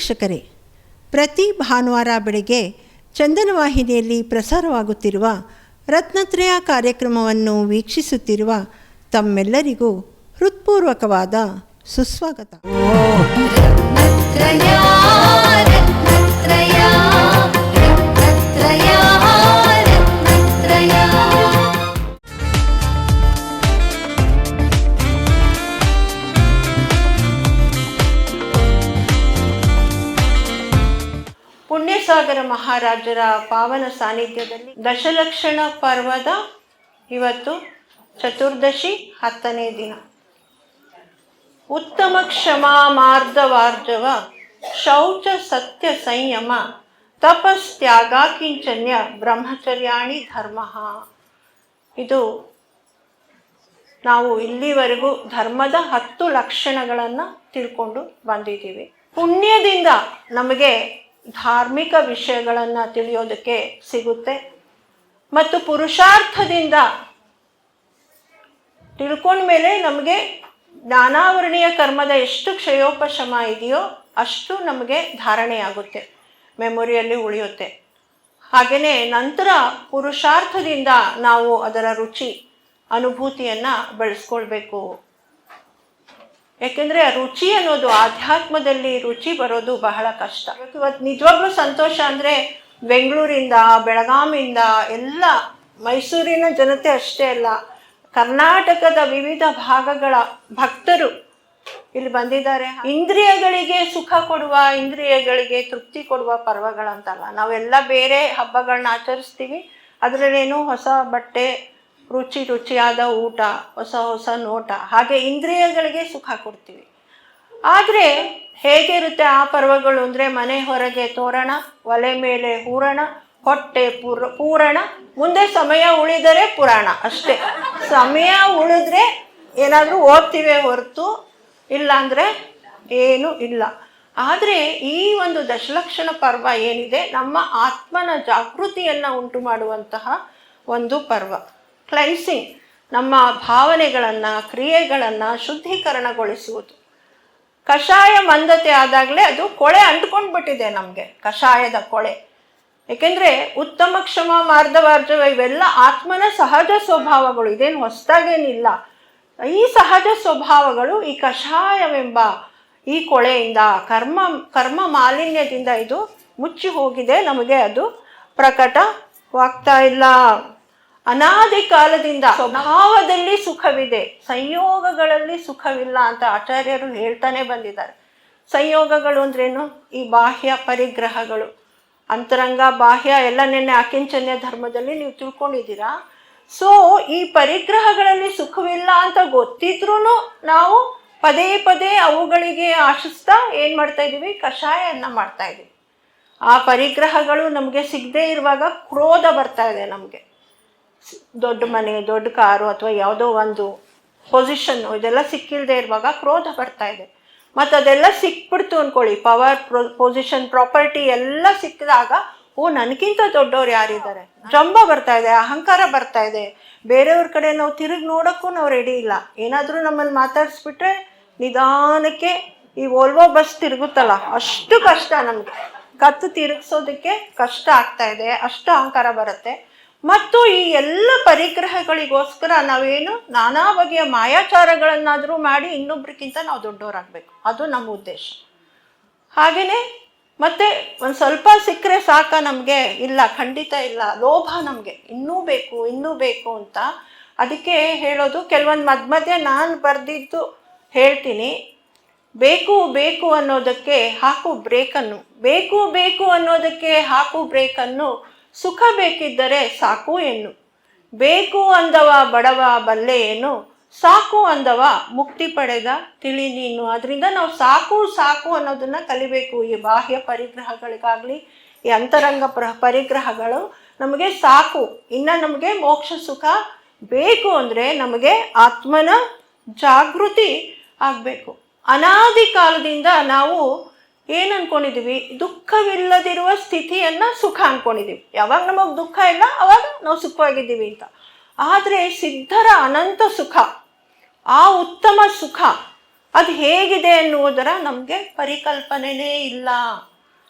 ವೀಕ್ಷಕರೇ ಪ್ರತಿ ಭಾನುವಾರ ಬೆಳಗ್ಗೆ ಚಂದನವಾಹಿನಿಯಲ್ಲಿ ಪ್ರಸಾರವಾಗುತ್ತಿರುವ ರತ್ನತ್ರಯ ಕಾರ್ಯಕ್ರಮವನ್ನು ವೀಕ್ಷಿಸುತ್ತಿರುವ ತಮ್ಮೆಲ್ಲರಿಗೂ ಹೃತ್ಪೂರ್ವಕವಾದ ಸುಸ್ವಾಗತ. ಪುಣ್ಯಸಾಗರ ಮಹಾರಾಜರ ಪಾವನ ಸಾನ್ನಿಧ್ಯದಲ್ಲಿ ದಶಲಕ್ಷಣ ಪರ್ವದ ಇವತ್ತು ಚತುರ್ದಶಿ ಹತ್ತನೇ ದಿನ. ಉತ್ತಮ ಕ್ಷಮಾ ಮಾರ್ಧವಾರ್ಜವ ಶೌಚ ಸತ್ಯ ಸಂಯಮ ತಪಸ್ತ್ಯಾಗ ಕಿಂಚನ್ಯ ಬ್ರಹ್ಮಚರ್ಯಾಣಿ ಧರ್ಮ. ಇದು ನಾವು ಇಲ್ಲಿವರೆಗೂ ಧರ್ಮದ ಹತ್ತು ಲಕ್ಷಣಗಳನ್ನು ತಿಳ್ಕೊಂಡು ಬಂದಿದ್ದೀವಿ. ಪುಣ್ಯದಿಂದ ನಮಗೆ ಧಾರ್ಮಿಕ ವಿಷಯಗಳನ್ನು ತಿಳಿಯೋದಕ್ಕೆ ಸಿಗುತ್ತೆ. ಮತ್ತು ಪುರುಷಾರ್ಥದಿಂದ ತಿಳ್ಕೊಂಡ್ಮೇಲೆ ನಮಗೆ ಜ್ಞಾನಾವರಣೀಯ ಕರ್ಮದ ಎಷ್ಟು ಕ್ಷಯೋಪಶಮ ಇದೆಯೋ ಅಷ್ಟು ನಮಗೆ ಧಾರಣೆಯಾಗುತ್ತೆ ಮೆಮೊರಿಯಲ್ಲಿ ಉಳಿಯುತ್ತೆ. ಹಾಗೆಯೇ ನಂತರ ಪುರುಷಾರ್ಥದಿಂದ ನಾವು ಅದರ ರುಚಿ, ಅನುಭೂತಿಯನ್ನು ಬೆಳೆಸ್ಕೊಳ್ಬೇಕು. ಯಾಕೆಂದರೆ ರುಚಿ ಅನ್ನೋದು ಆಧ್ಯಾತ್ಮದಲ್ಲಿ ರುಚಿ ಬರೋದು ಬಹಳ ಕಷ್ಟ. ಇವತ್ತು ನಿಜವಾಗ್ಲೂ ಸಂತೋಷ ಅಂದರೆ ಬೆಂಗಳೂರಿಂದ ಬೆಳಗಾಮಿಂದ ಎಲ್ಲ ಮೈಸೂರಿನ ಜನತೆ ಅಷ್ಟೇ ಅಲ್ಲ, ಕರ್ನಾಟಕದ ವಿವಿಧ ಭಾಗಗಳ ಭಕ್ತರು ಇಲ್ಲಿ ಬಂದಿದ್ದಾರೆ. ಇಂದ್ರಿಯಗಳಿಗೆ ಸುಖ ಕೊಡುವ, ಇಂದ್ರಿಯಗಳಿಗೆ ತೃಪ್ತಿ ಕೊಡುವ ಪರ್ವಗಳಂತಲ್ಲ. ನಾವೆಲ್ಲ ಬೇರೆ ಹಬ್ಬಗಳನ್ನ ಆಚರಿಸ್ತೀವಿ. ಅದರಲ್ಲೇನು ಹೊಸ ಬಟ್ಟೆ ರುಚಿ ರುಚಿಯಾದ ಊಟ, ಹೊಸ ಹೊಸ ನೋಟ, ಹಾಗೆ ಇಂದ್ರಿಯಗಳಿಗೆ ಸುಖ ಕೊಡ್ತೀವಿ. ಆದರೆ ಹೇಗಿರುತ್ತೆ ಆ ಪರ್ವಗಳು ಅಂದರೆ ಮನೆ ಹೊರಗೆ ತೋರಣ, ಒಲೆ ಮೇಲೆ ಹೂರಣ, ಹೊಟ್ಟೆ ಪೂರ, ಪೂರಣ, ಮುಂದೆ ಸಮಯ ಉಳಿದರೆ ಪುರಾಣ ಅಷ್ಟೇ. ಸಮಯ ಉಳಿದ್ರೆ ಏನಾದರೂ ಓದ್ತೀವಿ ಹೊರತು, ಇಲ್ಲಾಂದರೆ ಏನೂ ಇಲ್ಲ. ಆದರೆ ಈ ಒಂದು ದಶಲಕ್ಷಣ ಪರ್ವ ಏನಿದೆ, ನಮ್ಮ ಆತ್ಮನ ಜಾಗೃತಿಯನ್ನು ಉಂಟು ಮಾಡುವಂತಹ ಒಂದು ಪರ್ವ. ಕ್ಲೆನ್ಸಿಂಗ್ ನಮ್ಮ ಭಾವನೆಗಳನ್ನು, ಕ್ರಿಯೆಗಳನ್ನು ಶುದ್ಧೀಕರಣಗೊಳಿಸುವುದು. ಕಷಾಯ ಮಂದತೆ ಆದಾಗಲೇ ಅದು ಕೊಳೆ ಅಂಟ್ಕೊಂಡು ಬಿಟ್ಟಿದೆ ನಮಗೆ, ಕಷಾಯದ ಕೊಳೆ. ಏಕೆಂದರೆ ಉತ್ತಮ ಕ್ಷಮ ಮಾರ್ಧವಾರ್ಜವ ಇವೆಲ್ಲ ಆತ್ಮನ ಸಹಜ ಸ್ವಭಾವಗಳು, ಇದೇನು ಹೊಸದಾಗೇನಿಲ್ಲ. ಈ ಸಹಜ ಸ್ವಭಾವಗಳು ಈ ಕಷಾಯವೆಂಬ ಈ ಕೊಳೆಯಿಂದ, ಕರ್ಮ ಕರ್ಮ ಮಾಲಿನ್ಯದಿಂದ ಇದು ಮುಚ್ಚಿ ಹೋಗಿದೆ. ನಮಗೆ ಅದು ಪ್ರಕಟವಾಗ್ತಾ ಇಲ್ಲ. ಅನಾದಿ ಕಾಲದಿಂದ ಸ್ವಭಾವದಲ್ಲಿ ಸುಖವಿದೆ. ಸಂಯೋಗಗಳಲ್ಲಿ ಸುಖವಿಲ್ಲ ಅಂತ ಆಚಾರ್ಯರು ಹೇಳ್ತಾನೆ ಬಂದಿದ್ದಾರೆ. ಸಂಯೋಗಗಳು ಅಂದ್ರೇನು? ಈ ಬಾಹ್ಯ ಪರಿಗ್ರಹಗಳು. ಅಂತರಂಗ ಬಾಹ್ಯ ಎಲ್ಲ ನೆನ್ನೆ ಅಕಿಂಚನ್ಯ ಧರ್ಮದಲ್ಲಿ ನೀವು ತಿಳ್ಕೊಂಡಿದ್ದೀರಾ? ಸೊ ಈ ಪರಿಗ್ರಹಗಳಲ್ಲಿ ಸುಖವಿಲ್ಲ ಅಂತ ಗೊತ್ತಿದ್ರೂ ನಾವು ಪದೇ ಪದೇ ಅವುಗಳಿಗೆ ಆಶಿಸ್ತಾ ಏನು ಮಾಡ್ತಾ ಇದ್ದೀವಿ? ಕಷಾಯನ ಮಾಡ್ತಾ ಇದ್ದೀವಿ. ಆ ಪರಿಗ್ರಹಗಳು ನಮಗೆ ಸಿಗದೇ ಇರುವಾಗ ಕ್ರೋಧ ಬರ್ತಾ ಇದೆ ನಮಗೆ. ದೊಡ್ಡ ಮನೆ, ದೊಡ್ಡ ಕಾರು ಅಥವಾ ಯಾವುದೋ ಒಂದು ಪೊಸಿಷನ್ನು ಇದೆಲ್ಲ ಸಿಕ್ಕಿಲ್ಲದೆ ಇರುವಾಗ ಕ್ರೋಧ ಬರ್ತಾ ಇದೆ. ಮತ್ತು ಅದೆಲ್ಲ ಸಿಕ್ಬಿಡ್ತು ಅಂದ್ಕೊಳ್ಳಿ ಪವರ್ ಪೊಸಿಷನ್ ಪ್ರಾಪರ್ಟಿ ಎಲ್ಲ ಸಿಕ್ಕಿದಾಗ, ಓ ನನಗಿಂತ ದೊಡ್ಡವ್ರು ಯಾರಿದ್ದಾರೆ? ಜಂಬ ಬರ್ತಾ ಇದೆ, ಅಹಂಕಾರ ಬರ್ತಾ ಇದೆ. ಬೇರೆಯವ್ರ ಕಡೆ ನಾವು ತಿರುಗಿ ನೋಡೋಕ್ಕೂ ನಾವು ರೆಡಿ ಇಲ್ಲ. ಏನಾದರೂ ನಮ್ಮನ್ನು ಮಾತಾಡಿಸ್ಬಿಟ್ರೆ ನಿಧಾನಕ್ಕೆ ಈ ಓಲ್ವೋ ಬಸ್ ತಿರುಗುತ್ತಲ್ಲ, ಅಷ್ಟು ಕಷ್ಟ ನಮಗೆ. ಕತ್ತು ತಿರುಗಿಸೋದಕ್ಕೆ ಕಷ್ಟ ಆಗ್ತಾ ಇದೆ, ಅಷ್ಟು ಅಹಂಕಾರ ಬರುತ್ತೆ. ಮತ್ತು ಈ ಎಲ್ಲ ಪರಿಗ್ರಹಗಳಿಗೋಸ್ಕರ ನಾವೇನು ನಾನಾ ಬಗೆಯ ಮಾಯಾಚಾರಗಳನ್ನಾದರೂ ಮಾಡಿ ಇನ್ನೊಬ್ರಿಗಿಂತ ನಾವು ದೊಡ್ಡವರಾಗಬೇಕು. ಅದು ನಮ್ಮ ಉದ್ದೇಶ. ಹಾಗೆಯೇ ಮತ್ತೆ ಒಂದು ಸ್ವಲ್ಪ ಸಿಕ್ಕರೆ ಸಾಕ ನಮಗೆ ಇಲ್ಲ, ಖಂಡಿತ ಇಲ್ಲ, ಲೋಭ ನಮಗೆ. ಇನ್ನೂ ಬೇಕು ಇನ್ನೂ ಬೇಕು ಅಂತ ಅದಕ್ಕೆ ಹೇಳೋದು, ಕೆಲವೊಂದು ಮಧ್ಯ ಮಧ್ಯೆ ನಾನು ಬರೆದಿದ್ದು ಹೇಳ್ತೀನಿ. ಬೇಕು ಬೇಕು ಅನ್ನೋದಕ್ಕೆ ಹಾಕು ಬ್ರೇಕನ್ನು. ಬೇಕು ಬೇಕು ಅನ್ನೋದಕ್ಕೆ ಹಾಕು ಬ್ರೇಕನ್ನು. ಸುಖ ಬೇಕಿದ್ದರೆ ಸಾಕು ಎನ್ನು. ಬೇಕು ಅಂದವ ಬಡವ ಬಲ್ಲೆ ಏನು ಸಾಕು ಅಂದವ ಮುಕ್ತಿ ಪಡೆದ ತಿಳಿ ನೀನು. ಅದರಿಂದ ನಾವು ಸಾಕು ಸಾಕು ಅನ್ನೋದನ್ನ ಕಲಿಬೇಕು. ಈ ಬಾಹ್ಯ ಪರಿಗ್ರಹಗಳಿಗಾಗಲಿ, ಈ ಅಂತರಂಗ ಪ್ರ, ಪರಿಗ್ರಹಗಳು ನಮಗೆ ಸಾಕು. ಇನ್ನು ನಮಗೆ ಮೋಕ್ಷ ಸುಖ ಬೇಕು ಅಂದರೆ ನಮಗೆ ಆತ್ಮನ ಜಾಗೃತಿ ಆಗಬೇಕು. ಅನಾದಿ ಕಾಲದಿಂದ ನಾವು ಏನು ಅನ್ಕೊಂಡಿದೀವಿ? ದುಃಖವಿಲ್ಲದಿರುವ ಸ್ಥಿತಿಯನ್ನ ಸುಖ ಅನ್ಕೊಂಡಿದೀವಿ. ಯಾವಾಗ ನಮಗೆ ದುಃಖ ಇಲ್ಲ, ಅವಾಗ ನಾವು ಸುಖವಾಗಿದ್ದೀವಿ ಅಂತ. ಆದರೆ ಸಿದ್ಧರ ಅನಂತ ಸುಖ, ಆ ಉತ್ತಮ ಸುಖ, ಅದು ಹೇಗಿದೆ ಅನ್ನುವುದರ ನಮಗೆ ಪರಿಕಲ್ಪನೆನೇ ಇಲ್ಲ.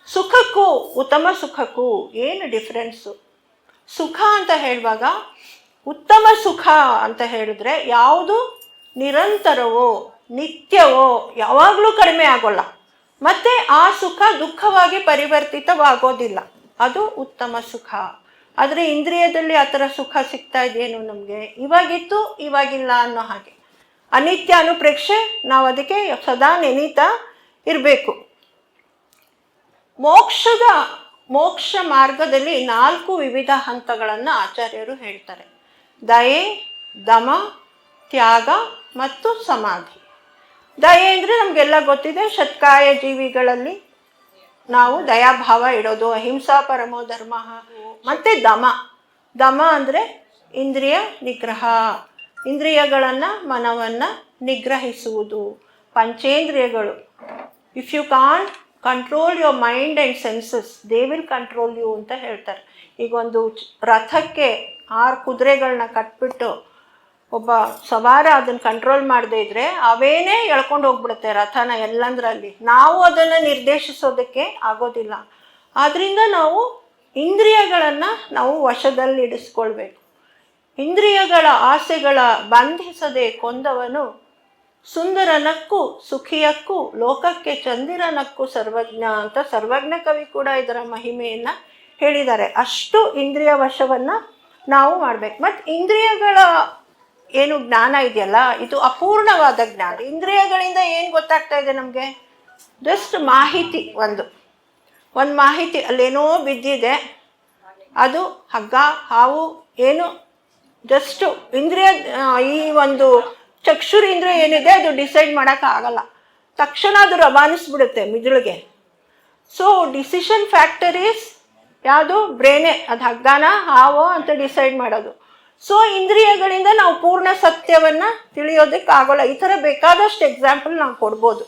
ಸುಖಕ್ಕೂ, ಉತ್ತಮ ಸುಖಕ್ಕೂ ಏನು ಡಿಫ್ರೆನ್ಸು ಸುಖ ಅಂತ ಹೇಳುವಾಗ, ಉತ್ತಮ ಸುಖ ಅಂತ ಹೇಳಿದ್ರೆ ಯಾವುದು? ನಿರಂತರವೋ, ನಿತ್ಯವೋ, ಯಾವಾಗಲೂ ಕಡಿಮೆ ಆಗೋಲ್ಲ. ಮತ್ತೆ ಆ ಸುಖ ದುಃಖವಾಗಿ ಪರಿವರ್ತಿತವಾಗೋದಿಲ್ಲ. ಅದು ಉತ್ತಮ ಸುಖ. ಆದರೆ ಇಂದ್ರಿಯದಲ್ಲಿ ಆ ಥರ ಸುಖ ಸಿಗ್ತಾ ಇದೆಯೇನು ನಮಗೆ? ಇವಾಗಿತ್ತು, ಇವಾಗಿಲ್ಲ ಅನ್ನೋ ಹಾಗೆ. ಅನಿತ್ಯ ಅನುಪ್ರೇಕ್ಷೆ, ನಾವು ಅದಕ್ಕೆ ಸದಾ ನೆನೀತಾ ಇರಬೇಕು. ಮೋಕ್ಷದ, ಮೋಕ್ಷ ಮಾರ್ಗದಲ್ಲಿ ನಾಲ್ಕು ವಿವಿಧ ಹಂತಗಳನ್ನು ಆಚಾರ್ಯರು ಹೇಳ್ತಾರೆ. ದಯೆ, ದಮ, ತ್ಯಾಗ ಮತ್ತು ಸಮಾಧಿ. ದಯೆ ಅಂದರೆ ನಮಗೆಲ್ಲ ಗೊತ್ತಿದೆ ಶತ್ಕಾಯ ಜೀವಿಗಳಲ್ಲಿ ನಾವು ದಯಾಭಾವ ಇಡೋದು, ಅಹಿಂಸಾ ಪರಮೋ ಧರ್ಮ ಮತ್ತು ದಮ. ದಮ ಅಂದರೆ ಇಂದ್ರಿಯ ನಿಗ್ರಹ. ಇಂದ್ರಿಯಗಳನ್ನು, ಮನವನ್ನು ನಿಗ್ರಹಿಸುವುದು. ಪಂಚೇಂದ್ರಿಯಗಳು. If you can control your mind and senses they will control you ಅಂತ ಹೇಳ್ತಾರೆ. ಈಗ ಒಂದು ರಥಕ್ಕೆ ಆರು ಕುದುರೆಗಳನ್ನ ಕಟ್ಬಿಟ್ಟು ಒಬ್ಬ ಸವಾರ ಅದನ್ನು ಕಂಟ್ರೋಲ್ ಮಾಡದೇ ಇದ್ರೆ ಅವೇನೇ ಎಳ್ಕೊಂಡು ಹೋಗ್ಬಿಡುತ್ತೆ ರಥನ ಎಲ್ಲಂದ್ರಲ್ಲಿ. ನಾವು ಅದನ್ನು ನಿರ್ದೇಶಿಸೋದಕ್ಕೆ ಆಗೋದಿಲ್ಲ. ಆದ್ದರಿಂದ ನಾವು ಇಂದ್ರಿಯಗಳನ್ನು ನಾವು ವಶದಲ್ಲಿ ಇಡಿಸ್ಕೊಳ್ಬೇಕು. ಇಂದ್ರಿಯಗಳ ಆಸೆಗಳ ಬಂಧಿಸದೆ ಕೊಂದವನು ಸುಂದರನಕ್ಕೂ ಸುಖಿಯಕ್ಕೂ ಲೋಕಕ್ಕೆ ಚಂದಿರನಕ್ಕೂ ಸರ್ವಜ್ಞ ಅಂತ ಸರ್ವಜ್ಞ ಕವಿ ಕೂಡ ಇದರ ಮಹಿಮೆಯನ್ನು ಹೇಳಿದ್ದಾರೆ. ಅಷ್ಟು ಇಂದ್ರಿಯ ವಶವನ್ನು ನಾವು ಮಾಡಬೇಕು. ಮತ್ತು ಇಂದ್ರಿಯಗಳ ಏನು ಜ್ಞಾನ ಇದೆಯಲ್ಲ, ಇದು ಅಪೂರ್ಣವಾದ ಜ್ಞಾನ. ಇಂದ್ರಿಯಗಳಿಂದ ಏನು ಗೊತ್ತಾಗ್ತಾ ಇದೆ ನಮಗೆ? ಜಸ್ಟ್ ಮಾಹಿತಿ ಒಂದು. ಒಂದು ಮಾಹಿತಿ, ಅಲ್ಲೇನೋ ಬಿದ್ದಿದೆ. ಅದು ಹಗ್ಗ, ಹಾವು, ಏನು? ಜಸ್ಟು ಇಂದ್ರಿಯ ಈ ಒಂದು ಚಕ್ಷುರೇಂದ್ರಿಯ ಏನಿದೆ, ಅದು ಡಿಸೈಡ್ ಮಾಡೋಕ್ಕಾಗಲ್ಲ ತಕ್ಷಣ ಅದು ರವಾನಿಸ್ಬಿಡುತ್ತೆ ಮಿದುಳಿಗೆ. ಸೊ ಡಿಸಿಷನ್ ಫ್ಯಾಕ್ಟರೀಸ್ ಯಾವುದು? ಬ್ರೇನೆ ಅದು ಹಗ್ಗನ, ಹಾವೋ ಅಂತ ಡಿಸೈಡ್ ಮಾಡೋದು. ಸೊ ಇಂದ್ರಿಯಗಳಿಂದ ನಾವು ಪೂರ್ಣ ಸತ್ಯವನ್ನು ತಿಳಿಯೋದಕ್ಕಾಗೋಲ್ಲ. ಈ ಥರ ಬೇಕಾದಷ್ಟು ಎಕ್ಸಾಂಪಲ್ ನಾವು ಕೊಡ್ಬೋದು.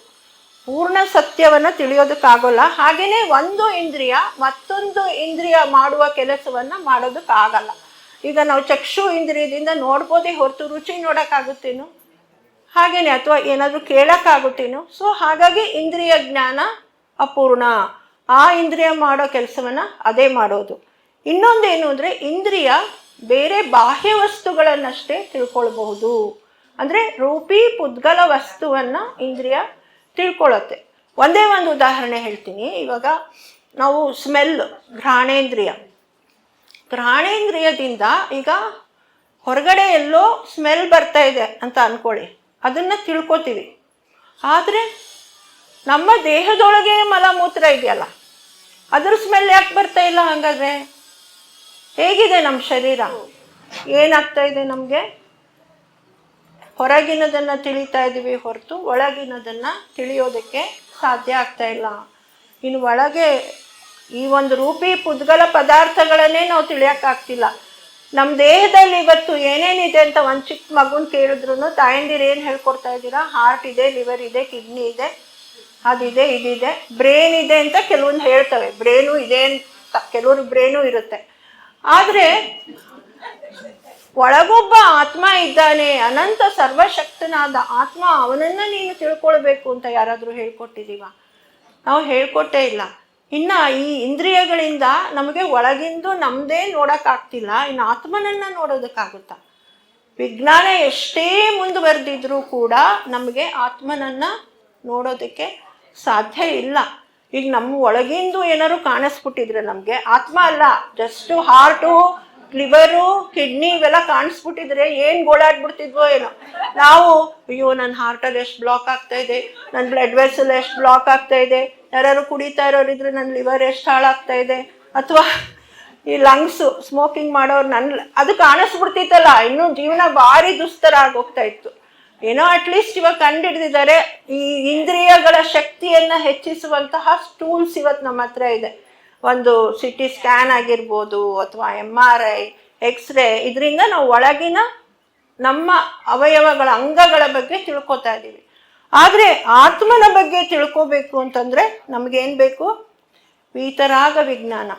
ಪೂರ್ಣ ಸತ್ಯವನ್ನು ತಿಳಿಯೋದಕ್ಕಾಗೋಲ್ಲ. ಹಾಗೆಯೇ ಒಂದು ಇಂದ್ರಿಯ ಮತ್ತೊಂದು ಇಂದ್ರಿಯ ಮಾಡುವ ಕೆಲಸವನ್ನು ಮಾಡೋದಕ್ಕಾಗಲ್ಲ. ಈಗ ನಾವು ಚಕ್ಷು ಇಂದ್ರಿಯದಿಂದ ನೋಡ್ಬೋದೇ ಹೊರತು ರುಚಿ ನೋಡೋಕ್ಕಾಗುತ್ತೇನು? ಹಾಗೇನೆ ಅಥವಾ ಏನಾದರೂ ಕೇಳೋಕ್ಕಾಗುತ್ತೇನೋ? ಸೊ ಹಾಗಾಗಿ ಇಂದ್ರಿಯ ಜ್ಞಾನ ಅಪೂರ್ಣ. ಆ ಇಂದ್ರಿಯ ಮಾಡೋ ಕೆಲಸವನ್ನು ಅದೇ ಮಾಡೋದು. ಇನ್ನೊಂದೇನು ಅಂದರೆ ಇಂದ್ರಿಯ ಬೇರೆ ಬಾಹ್ಯ ವಸ್ತುಗಳನ್ನಷ್ಟೇ ತಿಳ್ಕೊಳ್ಬಹುದು. ಅಂದರೆ ರೂಪಿ ಪುದ್ಗಲ ವಸ್ತುವನ್ನು ಇಂದ್ರಿಯ ತಿಳ್ಕೊಳ್ಳುತ್ತೆ ಒಂದೇ ಒಂದು ಉದಾಹರಣೆ ಹೇಳ್ತೀನಿ. ಇವಾಗ ನಾವು ಸ್ಮೆಲ್, ಘ್ರಾಣೇಂದ್ರಿಯ. ಘ್ರಾಣೇಂದ್ರಿಯದಿಂದ ಈಗ ಹೊರಗಡೆ ಎಲ್ಲೋ ಸ್ಮೆಲ್ ಬರ್ತಾ ಇದೆ ಅಂತ ಅಂದ್ಕೊಳ್ಳಿ ಅದನ್ನು ತಿಳ್ಕೊತೀವಿ. ಆದರೆ ನಮ್ಮ ದೇಹದೊಳಗೆ ಮಲಮೂತ್ರ ಇದೆಯಲ್ಲ, ಅದ್ರ ಸ್ಮೆಲ್ ಯಾಕೆ ಬರ್ತಾ ಇಲ್ಲ ಹಾಗಾದ್ರೆ? ಹೇಗಿದೆ ನಮ್ಮ ಶರೀರ? ಏನಾಗ್ತಾ ಇದೆ ನಮಗೆ? ಹೊರಗಿನದನ್ನು ತಿಳಿತಾ ಇದ್ದೀವಿ ಹೊರತು ಒಳಗಿನದನ್ನು ತಿಳಿಯೋದಕ್ಕೆ ಸಾಧ್ಯ ಆಗ್ತಾ ಇಲ್ಲ. ಇನ್ನು ಒಳಗೆ ಈ ಒಂದು ರೂಪಿ ಪುದ್ಗಲ ಪದಾರ್ಥಗಳನ್ನೇ ನಾವು ತಿಳಿಯೋಕ್ಕಾಗ್ತಿಲ್ಲ ನಮ್ಮ ದೇಹದಲ್ಲಿ ಇವತ್ತು ಏನೇನಿದೆ ಅಂತ ಒಂದು ಚಿಕ್ಕ ಮಗುನ ಕೇಳಿದ್ರು ತಾಯಂದಿರು ಏನು ಹೇಳ್ಕೊಡ್ತಾ ಇದ್ದೀರಾ? ಹಾರ್ಟ್ ಇದೆ, ಲಿವರ್ ಇದೆ, ಕಿಡ್ನಿ ಇದೆ, ಅದಿದೆ, ಇದಿದೆ, ಬ್ರೇನ್ ಇದೆ ಅಂತ ಕೆಲವೊಂದು ಹೇಳ್ತವೆ. ಬ್ರೇನು ಇದೆ ಅಂತ ಕೆಲವ್ರಿಗೆ ಬ್ರೇನು ಇರುತ್ತೆ. ಆದರೆ ಒಳಗೊಬ್ಬ ಆತ್ಮ ಇದ್ದಾನೆ, ಅನಂತ ಸರ್ವಶಕ್ತನಾದ ಆತ್ಮ, ಅವನನ್ನ ನೀನು ತಿಳ್ಕೊಳ್ಬೇಕು ಅಂತ ಯಾರಾದರೂ ಹೇಳ್ಕೊಟ್ಟಿದೀವ ನಾವು ಹೇಳ್ಕೊಟ್ಟೇ ಇಲ್ಲ. ಇನ್ನ ಈ ಇಂದ್ರಿಯಗಳಿಂದ ನಮಗೆ ಒಳಗಿಂದು ನಮ್ಮದೇ ನೋಡೋಕ್ಕಾಗ್ತಿಲ್ಲ, ಇನ್ನು ಆತ್ಮನನ್ನ ನೋಡೋದಕ್ಕಾಗುತ್ತಾ? ವಿಜ್ಞಾನ ಎಷ್ಟೇ ಮುಂದುವರೆದಿದ್ರೂ ಕೂಡ ನಮಗೆ ಆತ್ಮನನ್ನ ನೋಡೋದಕ್ಕೆ ಸಾಧ್ಯ ಇಲ್ಲ. ಈಗ ನಮ್ಮ ಒಳಗಿಂದು ಏನಾದ್ರು ಕಾಣಿಸ್ಬಿಟ್ಟಿದ್ರೆ ನಮಗೆ ಆತ್ಮ ಅಲ್ಲ ಜಸ್ಟು ಹಾರ್ಟು ಲಿವರು ಕಿಡ್ನಿ ಇವೆಲ್ಲ ಕಾಣಿಸ್ಬಿಟ್ಟಿದ್ರೆ ಏನು ಗೋಳಾಡ್ಬಿಡ್ತಿದ್ವೋ ಏನೋ. ನಾವು, ಅಯ್ಯೋ ನನ್ನ ಹಾರ್ಟಲ್ಲಿ ಎಷ್ಟು ಬ್ಲಾಕ್ ಆಗ್ತಾ ಇದೆ ನನ್ನ ಬ್ಲಡ್ ವೆಸಲ್ ಎಷ್ಟು ಬ್ಲಾಕ್ ಆಗ್ತಾ ಇದೆ ಯಾರು ಕುಡಿತಾ ಇರೋರಿದ್ರೆ ನನ್ನ ಲಿವರ್ ಎಷ್ಟು ಹಾಳಾಗ್ತಾ ಇದೆ, ಅಥವಾ, ಈ ಲಂಗ್ಸು ಸ್ಮೋಕಿಂಗ್ ಮಾಡೋರು ನನ್ನ ಅದು ಕಾಣಿಸ್ಬಿಡ್ತಿತ್ತಲ್ಲ, ಇನ್ನೂ ಜೀವನ ಭಾರಿ ದುಸ್ತರ ಆಗೋಗ್ತಾ ಇತ್ತು. ಏನೋ ಅಟ್ಲೀಸ್ಟ್ ಇವಾಗ ಕಂಡುಹಿಡಿದಿದ್ದಾರೆ ಈ ಇಂದ್ರಿಯಗಳ ಶಕ್ತಿಯನ್ನು ಹೆಚ್ಚಿಸುವಂತಹ ಟೂಲ್ಸ್ ಇವತ್ತು ನಮ್ಮ ಹತ್ರ ಇದೆ. ಒಂದು ಸಿ ಟಿ ಸ್ಕ್ಯಾನ್ ಆಗಿರ್ಬೋದು ಅಥವಾ ಎಂ ಆರ್ ಐ ಎಕ್ಸ್ರೇ ಇದರಿಂದ ನಾವು ಒಳಗಿನ ನಮ್ಮ ಅವಯವಗಳ ಅಂಗಗಳ ಬಗ್ಗೆ ತಿಳ್ಕೊತಾ ಇದ್ದೀವಿ ಆದರೆ ಆತ್ಮನ ಬಗ್ಗೆ ತಿಳ್ಕೋಬೇಕು ಅಂತಂದರೆ ನಮಗೇನು ಬೇಕು? ವೀತರಾಗ ವಿಜ್ಞಾನ.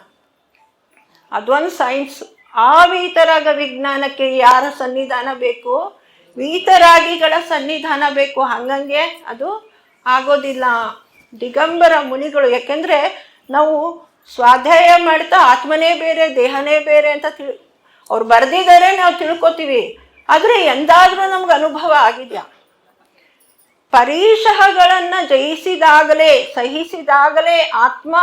ಅದೊಂದು ಸೈನ್ಸ್ ಆ ವೀತರಾಗ ವಿಜ್ಞಾನಕ್ಕೆ ಯಾರ ಸನ್ನಿಧಾನ ಬೇಕು? ವೀತರಾಗಿಗಳ ಸನ್ನಿಧಾನ ಬೇಕು. ಹಂಗಂಗೆ ಅದು ಆಗೋದಿಲ್ಲ. ದಿಗಂಬರ ಮುನಿಗಳು, ಯಾಕೆಂದರೆ ನಾವು ಸ್ವಾಧ್ಯಾಯ ಮಾಡ್ತಾ ಆತ್ಮನೇ ಬೇರೆ, ದೇಹನೇ ಬೇರೆ ಅಂತ ತಿಳಿ, ಅವ್ರು ಬರೆದಿದ್ದಾರೆ ನಾವು ತಿಳ್ಕೊತೀವಿ. ಆದರೆ ಎಂದಾದರೂ ನಮ್ಗೆ ಅನುಭವ ಆಗಿದೆಯಾ? ಪರೀಶಹಗಳನ್ನು ಜಯಿಸಿದಾಗಲೇ, ಸಹಿಸಿದಾಗಲೇ ಆತ್ಮ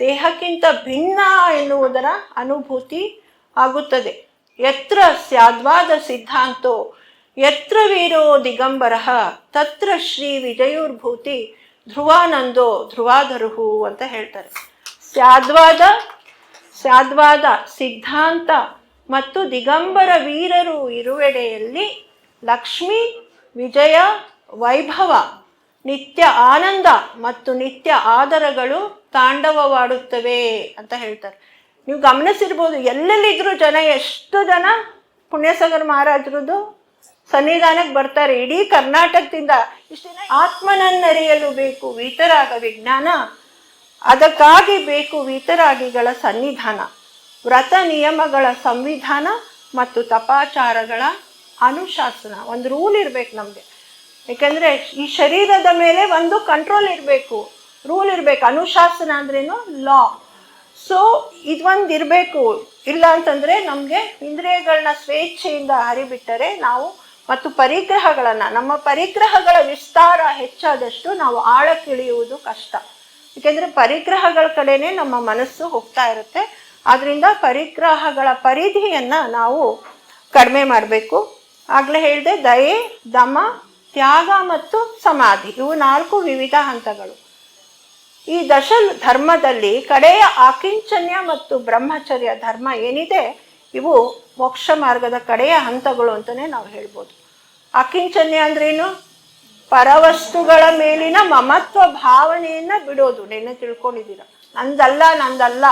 ದೇಹಕ್ಕಿಂತ ಭಿನ್ನ ಎನ್ನುವುದರ ಅನುಭೂತಿ ಆಗುತ್ತದೆ. ಎತ್ರ ಸ್ಯಾದ್ವಾದ ಸಿದ್ಧಾಂತೋ ಯತ್ರ ವೀರೋ ದಿಗಂಬರ ತತ್ರ ಶ್ರೀ ವಿಜಯೋರ್ಭೂತಿ ಧ್ರುವಾನಂದೋ ಧ್ರುವಾಧರುಹು ಅಂತ ಹೇಳ್ತಾರೆ. ಸ್ಯಾದ್ವಾದ ಸ್ಯಾದ್ವಾದ ಸಿದ್ಧಾಂತ ಮತ್ತು ದಿಗಂಬರ ವೀರರು ಇರುವೆಡೆಯಲ್ಲಿ ಲಕ್ಷ್ಮಿ, ವಿಜಯ, ವೈಭವ, ನಿತ್ಯ ಆನಂದ ಮತ್ತು ನಿತ್ಯ ಆದರಗಳು ತಾಂಡವವಾಡುತ್ತವೆ ಅಂತ ಹೇಳ್ತಾರೆ. ನೀವು ಗಮನಿಸಿರ್ಬೋದು, ಎಲ್ಲೆಲ್ಲಿದ್ರು ಜನ, ಎಷ್ಟು ಜನ ಪುಣ್ಯಸಾಗರ್ ಮಹಾರಾಜರದು ಸನ್ನಿಧಾನಕ್ಕೆ ಬರ್ತಾರೆ. ಇಡೀ ಕರ್ನಾಟಕದಿಂದ ಇಷ್ಟು ಆತ್ಮನನ್ನರಿಯಲು ಬೇಕು ವೀತರಾಗ ವಿಜ್ಞಾನ. ಅದಕ್ಕಾಗಿ ಬೇಕು ವೀತರಾಗಿಗಳ ಸನ್ನಿಧಾನ. ವ್ರತ ನಿಯಮಗಳ ಸಂವಿಧಾನ ಮತ್ತು ತಪಾಚಾರಗಳ ಅನುಶಾಸನ. ಒಂದು ರೂಲ್ ಇರಬೇಕು ನಮಗೆ. ಯಾಕಂದರೆ ಈ ಶರೀರದ ಮೇಲೆ ಒಂದು ಕಂಟ್ರೋಲ್ ಇರಬೇಕು. ರೂಲ್ ಇರಬೇಕು. ಅನುಶಾಸನ ಅಂದ್ರೇನು? ಲಾ ಸೊ ಇದೊಂದು ಇರಬೇಕು. ಇಲ್ಲ ಅಂತಂದರೆ ನಮಗೆ ಇಂದ್ರಿಯಗಳನ್ನ ಸ್ವೇಚ್ಛೆಯಿಂದ ಹರಿಬಿಟ್ಟರೆ ನಾವು ಮತ್ತು ಪರಿಗ್ರಹಗಳನ್ನು, ನಮ್ಮ ಪರಿಗ್ರಹಗಳ ವಿಸ್ತಾರ ಹೆಚ್ಚಾದಷ್ಟು ನಾವು ಆಳಕ್ಕಿಳಿಯುವುದು ಕಷ್ಟ. ಏಕೆಂದರೆ ಪರಿಗ್ರಹಗಳ ಕಡೆನೇ ನಮ್ಮ ಮನಸ್ಸು ಹೋಗ್ತಾ ಇರುತ್ತೆ. ಆದ್ದರಿಂದ ಪರಿಗ್ರಹಗಳ ಪರಿಧಿಯನ್ನು ನಾವು ಕಡಿಮೆ ಮಾಡಬೇಕು. ಆಗಲೇ ಹೇಳಿದೆ, ದಯೆ, ದಮ, ತ್ಯಾಗ ಮತ್ತು ಸಮಾಧಿ, ಇವು ನಾಲ್ಕು ವಿವಿಧ ಹಂತಗಳು. ಈ ದಶ ಧರ್ಮದಲ್ಲಿ ಕಡೆಯ ಆಕಿಂಚನ್ಯ ಮತ್ತು ಬ್ರಹ್ಮಚರ್ಯ ಧರ್ಮ ಏನಿದೆ, ಇವು ಮೋಕ್ಷ ಮಾರ್ಗದ ಕಡೆಯ ಹಂತಗಳು ಅಂತಲೇ ನಾವು ಹೇಳ್ಬೋದು. ಅಕಿಂಚನ್ಯ ಅಂದ್ರೇನು? ಪರವಸ್ತುಗಳ ಮೇಲಿನ ಮಮತ್ವ ಭಾವನೆಯನ್ನ ಬಿಡೋದು. ನೆನ್ನೆ ತಿಳ್ಕೊಂಡಿದ್ದೀರ? ನಂದಲ್ಲ ನಂದಲ್ಲ.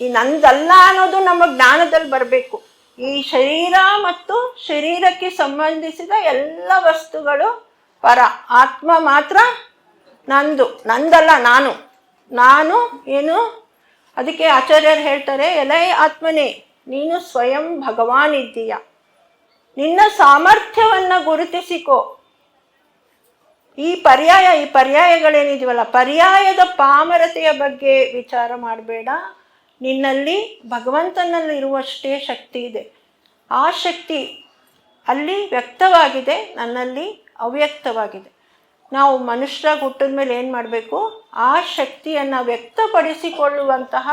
ಈ ನಂದಲ್ಲ ಅನ್ನೋದು ನಮ್ಮ ಜ್ಞಾನದಲ್ಲಿ ಬರಬೇಕು. ಈ ಶರೀರ ಮತ್ತು ಶರೀರಕ್ಕೆ ಸಂಬಂಧಿಸಿದ ಎಲ್ಲ ವಸ್ತುಗಳು ಪರ. ಆತ್ಮ ಮಾತ್ರ ನಂದು. ನಂದಲ್ಲ, ನಾನು. ನಾನು ಏನು? ಅದಕ್ಕೆ ಆಚಾರ್ಯರು ಹೇಳ್ತಾರೆ, ಎಲೈ ಆತ್ಮನೇ, ನೀನು ಸ್ವಯಂ ಭಗವಾನ್ ಇದ್ದೀಯ? ನಿನ್ನ ಸಾಮರ್ಥ್ಯವನ್ನು ಗುರುತಿಸಿಕೋ. ಈ ಪರ್ಯಾಯ, ಈ ಪರ್ಯಾಯಗಳೇನಿದೀವಲ್ಲ, ಪರ್ಯಾಯದ ಪಾಮರತೆಯ ಬಗ್ಗೆ ವಿಚಾರ ಮಾಡಬೇಡ. ನಿನ್ನಲ್ಲಿ ಭಗವಂತನಲ್ಲಿರುವಷ್ಟೇ ಶಕ್ತಿ ಇದೆ. ಆ ಶಕ್ತಿ ಅಲ್ಲಿ ವ್ಯಕ್ತವಾಗಿದೆ, ನನ್ನಲ್ಲಿ ಅವ್ಯಕ್ತವಾಗಿದೆ. ನಾವು ಮನುಷ್ಯರಾಗಿ ಹುಟ್ಟಿದ ಮೇಲೆ ಏನು ಮಾಡಬೇಕು? ಆ ಶಕ್ತಿಯನ್ನು ವ್ಯಕ್ತಪಡಿಸಿಕೊಳ್ಳುವಂತಹ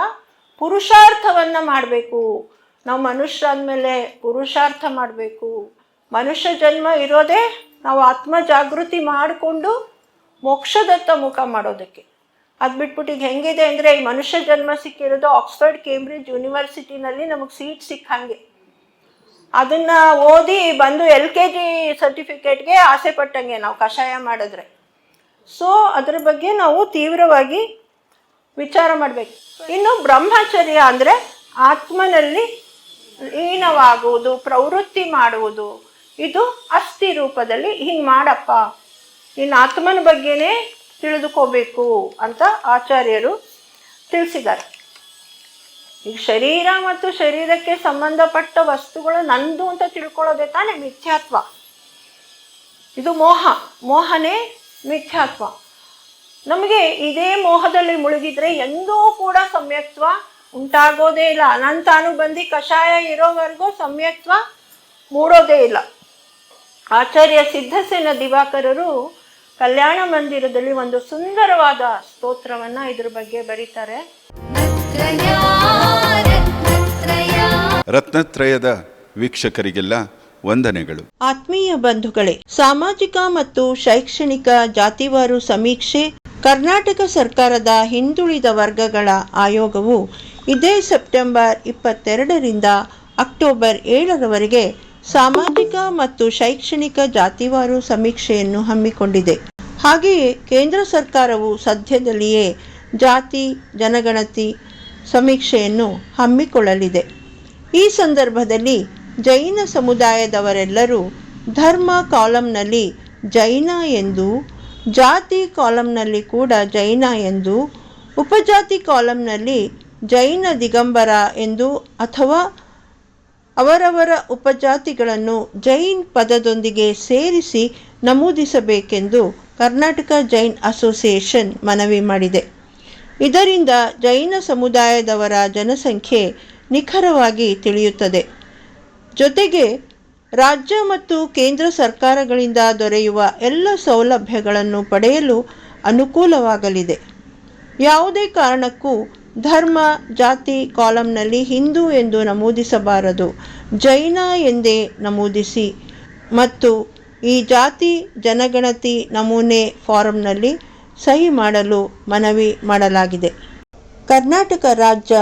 ಪುರುಷಾರ್ಥವನ್ನು ಮಾಡಬೇಕು. ನಾವು ಮನುಷ್ಯರಾದ್ಮೇಲೆ ಪುರುಷಾರ್ಥ ಮಾಡಬೇಕು. ಮನುಷ್ಯ ಜನ್ಮ ಇರೋದೇ ನಾವು ಆತ್ಮ ಜಾಗೃತಿ ಮಾಡಿಕೊಂಡು ಮೋಕ್ಷದತ್ತ ಮುಖ ಮಾಡೋದಕ್ಕೆ. ಅದು ಬಿಟ್ಬಿಟ್ಟು ಈಗ ಹೆಂಗಿದೆ ಅಂದರೆ ಈ ಮನುಷ್ಯ ಜನ್ಮ ಸಿಕ್ಕಿರೋದು ಆಕ್ಸ್ಫರ್ಡ್, ಕೇಂಬ್ರಿಡ್ಜ್ ಯೂನಿವರ್ಸಿಟಿನಲ್ಲಿ ನಮಗೆ ಸೀಟ್ ಸಿಕ್ಕಂಗೆ. ಅದನ್ನ ಓದಿ ಬಂದು ಎಲ್ ಕೆ ಜಿ ಸರ್ಟಿಫಿಕೇಟ್ಗೆ ಆಸೆ ಪಟ್ಟಂಗೆ ನಾವು ಕಷಾಯ ಮಾಡಿದ್ರೆ. ಸೊ ಅದ್ರ ಬಗ್ಗೆ ನಾವು ತೀವ್ರವಾಗಿ ವಿಚಾರ ಮಾಡಬೇಕು. ಇನ್ನು ಬ್ರಹ್ಮಚರ್ಯ ಅಂದರೆ ಆತ್ಮನಲ್ಲಿ ಲೀನವಾಗುವುದು, ಪ್ರವೃತ್ತಿ ಮಾಡುವುದು, ಇದು ಅಸ್ಥಿ ರೂಪದಲ್ಲಿ ಹಿಂಗೆ ಮಾಡಪ್ಪ. ಇನ್ನು ಆತ್ಮನ ಬಗ್ಗೆನೇ ತಿಳಿದುಕೋಬೇಕು ಅಂತ ಆಚಾರ್ಯರು ತಿಳಿಸಿದ್ದಾರೆ. ಈಗ ಶರೀರ ಮತ್ತು ಶರೀರಕ್ಕೆ ಸಂಬಂಧಪಟ್ಟ ವಸ್ತುಗಳು ನಂದು ಅಂತ ತಿಳ್ಕೊಳ್ಳೋದೆ ತಾನೇ ಮಿಥ್ಯಾತ್ವ. ಇದು ಮೋಹ, ಮೋಹನೇ ಮಿಥ್ಯಾತ್ವ. ನಮಗೆ ಇದೇ ಮೋಹದಲ್ಲಿ ಮುಳುಗಿದ್ರೆ ಎಂದೂ ಕೂಡ ಸಮ್ಯಕ್ತ್ವ ಉಂಟಾಗೋದೇ ಇಲ್ಲ. ಅನಂತಾನು ಬಂದು ಕಷಾಯ ಇರೋವರೆಗೂ ಸಮ್ಯತ್ವ ಮೂಡೋದೇ ಇಲ್ಲ. ಆಚಾರ್ಯ ಸಿದ್ಧಸೇನ ದಿವಾಕರರು ಕಲ್ಯಾಣ ಮಂದಿರದಲ್ಲಿ ಒಂದು ಸುಂದರವಾದ ಸ್ತೋತ್ರವನ್ನು ಇದ್ರ ಬಗ್ಗೆ ಬರೀತಾರೆ. ರತ್ನತ್ರಯದ ವೀಕ್ಷಕರಿಗೆಲ್ಲ ವಂದನೆಗಳು. ಆತ್ಮೀಯ ಬಂಧುಗಳೇ ಸಾಮಾಜಿಕ ಮತ್ತು ಶೈಕ್ಷಣಿಕ ಜಾತಿವಾರು ಸಮೀಕ್ಷೆ ಕರ್ನಾಟಕ ಸರ್ಕಾರದ ಹಿಂದುಳಿದ ವರ್ಗಗಳ ಆಯೋಗವು ಇದೇ ಸೆಪ್ಟೆಂಬರ್ ಇಪ್ಪತ್ತೆರಡರಿಂದ ಅಕ್ಟೋಬರ್ ಏಳರವರೆಗೆ ಸಾಮಾಜಿಕ ಮತ್ತು ಶೈಕ್ಷಣಿಕ ಜಾತಿವಾರು ಸಮೀಕ್ಷೆಯನ್ನು ಹಮ್ಮಿಕೊಂಡಿದೆ. ಹಾಗೆಯೇ ಕೇಂದ್ರ ಸರ್ಕಾರವು ಸದ್ಯದಲ್ಲಿಯೇ ಜಾತಿ, ಜನಗಣತಿ ಸಮೀಕ್ಷೆಯನ್ನು ಹಮ್ಮಿಕೊಳ್ಳಲಿದೆ. ಈ ಸಂದರ್ಭದಲ್ಲಿ ಜೈನ ಸಮುದಾಯದವರೆಲ್ಲರೂ ಧರ್ಮ ಕಾಲಂನಲ್ಲಿ ಜೈನ ಎಂದು, ಜಾತಿ ಕಾಲಂನಲ್ಲಿ ಕೂಡ ಜೈನ ಎಂದು, ಉಪಜಾತಿ ಕಾಲಂನಲ್ಲಿ ಜೈನ ದಿಗಂಬರ ಎಂದು ಅಥವಾ ಅವರವರ ಉಪಜಾತಿಗಳನ್ನು ಜೈನ್ ಪದದೊಂದಿಗೆ ಸೇರಿಸಿ ನಮೂದಿಸಬೇಕೆಂದು ಕರ್ನಾಟಕ ಜೈನ್ ಅಸೋಸಿಯೇಷನ್ ಮನವಿ ಮಾಡಿದೆ. ಇದರಿಂದ ಜೈನ ಸಮುದಾಯದವರ ಜನಸಂಖ್ಯೆ ನಿಖರವಾಗಿ ತಿಳಿಯುತ್ತದೆ. ಜೊತೆಗೆ ರಾಜ್ಯ ಮತ್ತು ಕೇಂದ್ರ ಸರ್ಕಾರಗಳಿಂದ ದೊರೆಯುವ ಎಲ್ಲ ಸೌಲಭ್ಯಗಳನ್ನು ಪಡೆಯಲು ಅನುಕೂಲವಾಗಲಿದೆ. ಯಾವುದೇ ಕಾರಣಕ್ಕೂ ಧರ್ಮ, ಜಾತಿ, ಕಾಲಂನಲ್ಲಿ ಹಿಂದೂ ಎಂದು ನಮೂದಿಸಬಾರದು. ಜೈನ ಎಂದೇ ನಮೂದಿಸಿ. ಮತ್ತು ಈ ಜಾತಿ, ಜನಗಣತಿ ನಮೂನೆ ಫಾರಂನಲ್ಲಿ ಸಹಿ ಮಾಡಲು ಮನವಿ ಮಾಡಲಾಗಿದೆ. ಕರ್ನಾಟಕ ರಾಜ್ಯ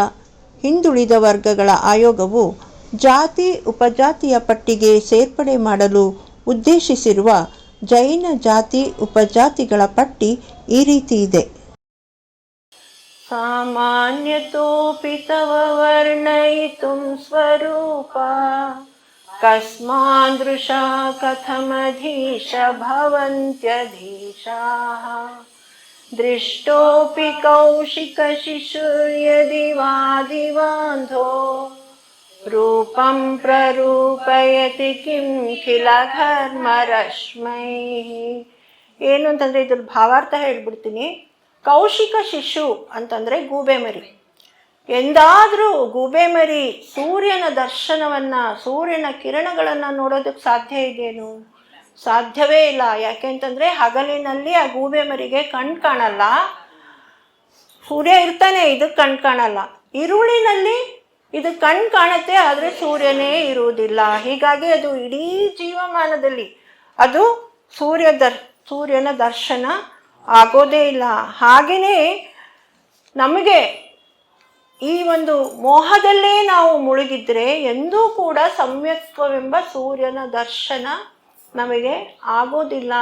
ಹಿಂದುಳಿದ ವರ್ಗಗಳ ಆಯೋಗವು ಜಾತಿ, ಉಪಜಾತಿಯ ಪಟ್ಟಿಗೆ ಸೇರ್ಪಡೆ ಮಾಡಲು ಉದ್ದೇಶಿಸಿರುವ ಜೈನ ಜಾತಿ, ಉಪಜಾತಿಗಳ ಪಟ್ಟಿ ಈ ರೀತಿ ಇದೆ. सामान्यतोऽपि तव वर्णयितुं स्वरूपा कस्मादृशा कथमधीश भवन्त्यधीशाः दृष्टोऽपि कौशिकशिशुर्यदि वादिवान्धो रूपं प्ररूपयति किं किल ಘರ್ಮರಶ್ಮೈಃ ಏನು ಅಂತಂದರೆ ಇದ್ರ ಭಾವಾರ್ಥ ಹೇಳ್ಬಿಡ್ತೀನಿ ಕೌಶಿಕ ಶಿಶು ಅಂತಂದರೆ ಗೂಬೆ ಮರಿ ಎಂದಾದರೂ ಗೂಬೆ ಮರಿ ಸೂರ್ಯನ ದರ್ಶನವನ್ನು, ಸೂರ್ಯನ ಕಿರಣಗಳನ್ನು ನೋಡೋದಕ್ಕೆ ಸಾಧ್ಯ ಇದೇನು? ಸಾಧ್ಯವೇ ಇಲ್ಲ. ಯಾಕೆಂತಂದರೆ ಹಗಲಿನಲ್ಲಿ ಆ ಗೂಬೆ ಮರಿಗೆ ಕಣ್ ಕಾಣಲ್ಲ. ಸೂರ್ಯ ಇರ್ತಾನೆ ಇದಕ್ಕೆ ಕಣ್ ಕಾಣಲ್ಲ. ಇರುಳಿನಲ್ಲಿ ಇದು ಕಣ್ ಕಾಣುತ್ತೆ, ಆದರೆ ಸೂರ್ಯನೇ ಇರುವುದಿಲ್ಲ. ಹೀಗಾಗಿ ಅದು ಇಡೀ ಜೀವಮಾನದಲ್ಲಿ ಅದು ಸೂರ್ಯ ದರ್ ಸೂರ್ಯನ ದರ್ಶನ ಆಗೋದೇ ಇಲ್ಲ. ಹಾಗೆಯೇ ನಮಗೆ ಈ ಒಂದು ಮೋಹದಲ್ಲೇ ನಾವು ಮುಳುಗಿದ್ರೆ ಎಂದೂ ಕೂಡ ಸಮ್ಯತ್ವವೆಂಬ ಸೂರ್ಯನ ದರ್ಶನ ನಮಗೆ ಆಗೋದಿಲ್ಲ.